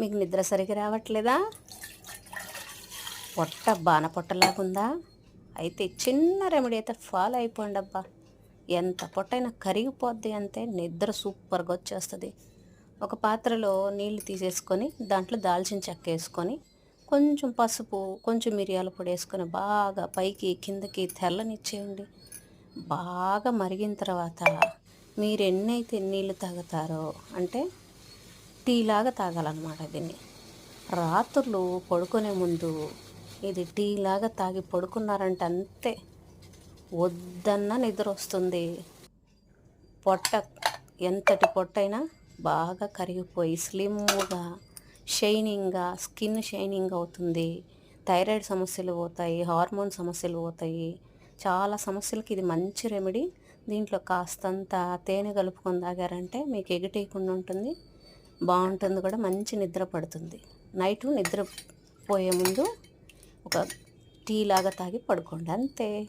మీకు నిద్ర సరిగా రావట్లేదా? పొట్ట బాన పొట్టలాగుందా? అయితే చిన్న రెమెడీ అయితే ఫాలో అయిపోండి అబ్బా ఎంత పొట్టైనా కరిగిపోద్ది అంతే నిద్ర సూపర్గా వచ్చేస్తుంది. ఒక పాత్రలో నీళ్ళు తీసేసుకొని దాంట్లో దాల్చిన చెక్క వేసుకొని కొంచెం పసుపు కొంచెం మిరియాల పొడి వేసుకొని బాగా పైకి కిందకి తెల్లనిచ్చేయండి. బాగా మరిగిన తర్వాత మీరు ఎన్నైతే నీళ్ళు తాగుతారో అంటే టీ లాగా తాగాలన్నమాట దీన్ని. రాత్రులు పడుకునే ముందు ఇది టీ లాగా తాగి పడుకున్నారంటే అంతే. వద్దన్న నిద్ర వస్తుంది. పొట్ట ఎంతటి పొట్టైనా బాగా కరిగిపోయి స్లిమ్గా షైనింగ్గా స్కిన్ షైనింగ్ అవుతుంది. థైరాయిడ్ సమస్యలు పోతాయి హార్మోన్ సమస్యలు పోతాయి. చాలా సమస్యలకి ఇది మంచి రెమెడీ. దీంట్లో కాస్తంత తేనె కలుపుకొని తాగారంటే మీకు ఎగిటేయకుండా ఉంటుంది. బాగుంటుంది కూడా మంచి నిద్ర పడుతుంది. నైట్ నిద్ర పోయే ముందు ఒక టీ లాగా తాగి పడుకోండి అంతే.